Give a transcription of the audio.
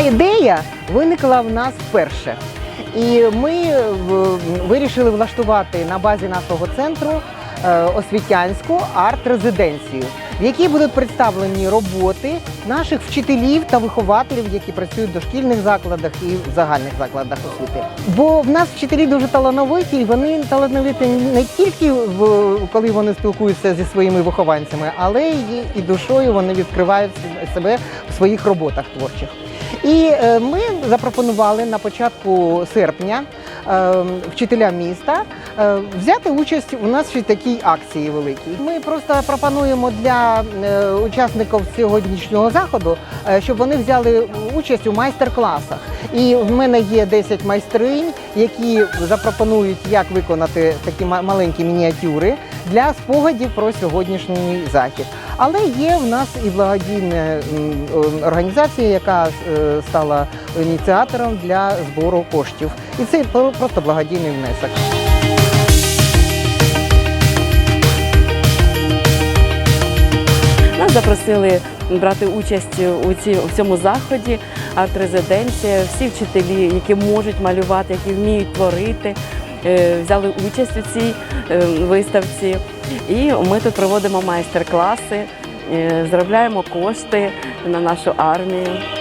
ідея виникла в нас вперше. І ми е, вирішили влаштувати на базі нашого центру е, освітянську арт-резиденцію, в якій будуть представлені роботи наших вчителів та вихователів, які працюють в дошкільних закладах і в загальних закладах освіти. Бо в нас вчителі дуже талановиті, і вони талановиті не тільки коли вони спілкуються зі своїми вихованцями, але і душою вони відкривають себе в своїх роботах творчих. І е, ми запропонували на початку серпня е, вчителям міста е, взяти участь у нас в такій акції великій. Ми просто пропонуємо для учасників сьогоднішнього заходу, щоб вони взяли участь у майстер-класах. І в мене є 10 майстринь, які запропонують, як виконати такі ма- маленькі мініатюри для спогадів про сьогоднішній захід. Але є в нас і благодійна організація, яка е, стала ініціатором для збору коштів. І це просто благодійний внесок. Нас запросили брати участь у, ці, у цьому заході, арт-резиденція, всі вчителі, які можуть малювати, які вміють творити, взяли участь у цій е, виставці. І ми тут проводимо майстер-класи, е, заробляємо кошти на нашу армію.